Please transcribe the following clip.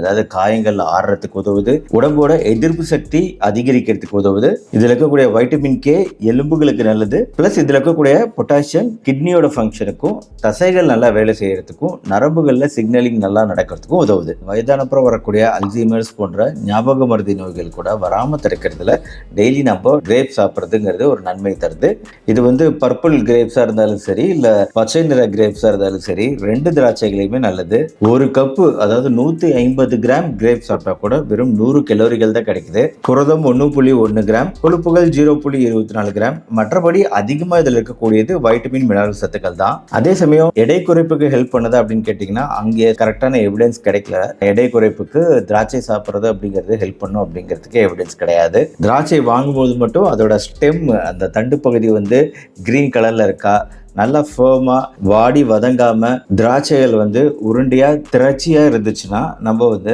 அதாவது காயங்கள் ஆறுறதுக்கு உதவுது. உடம்போட எதிர்ப்பு சக்தி அதிகரிக்கிறதுக்கு உதவுது. இதுல இருக்கக்கூடிய வைட்டமின் கே எலும்புகளுக்கு நல்லது. பிளஸ் இதுல இருக்கக்கூடிய பொட்டாசியம் கிட்னியோட ஃபங்க்ஷனுக்கும் தசைகள் நல்லா வேலை செய்யறதுக்கும் நரம்புகள்ல சிக்னலிங் நல்லா நடக்கிறதுக்கும் உதவுது. வயதானப்புறம் வரக்கூடிய அல்சீமர்ஸ் போன்ற ஞாபக மருதி நோய்கள் கூட வராம தடுக்கிறதுல டெய்லி நம்ம கிரேப் சாப்பிட்றதுங்கிறது ஒரு நன்மை தருது. இது வந்து பர்பிள் கிரேப்ஸா இருந்தாலும் சரி இல்ல பச்சை நிற கிரேப்ஸா இருந்தாலும் சரி ரெண்டு திராட்சைகளையுமே நல்லது. ஒரு கப்பு அதாவது நூத்தி ஐம்பது கிராம் கிரேப் சாப்பிட்டா கூட வெறும் நூறு கலோரிகள் தான் கிடைக்குது. புரதம் ஒன்று புள்ளி ஒன்று கிராம் கொழுப்புகள் ஜீரோ புள்ளி இருபத்தி நாலு கிராம். மற்றபடி அதிகமாக இதில் இருக்கக்கூடியது வைட்டமின் மினரல் சத்துக்கள் தான். அதே சமயம் எடை குறைப்புக்கு ஹெல்ப் பண்ணுது அப்படின்னு கேட்டிங்கன்னா அங்கே கரெக்டான எவிடன்ஸ் கிடைக்கல. எடை குறைப்புக்கு திராட்சை சாப்பிட்றது அப்படிங்கிறது ஹெல்ப் பண்ணும் அப்படிங்கிறதுக்கு எவிடன்ஸ் கிடையாது. திராட்சை வாங்கும்போது மட்டும் அதோட ஸ்டெம் அந்த தண்டு பகுதி வந்து கிரீன் கலரில் இருக்கா நல்லா ஃபேமா வாடி வதங்காம திராட்சைகள் வந்து உருண்டையா திரட்சியா இருந்துச்சுன்னா நம்ம வந்து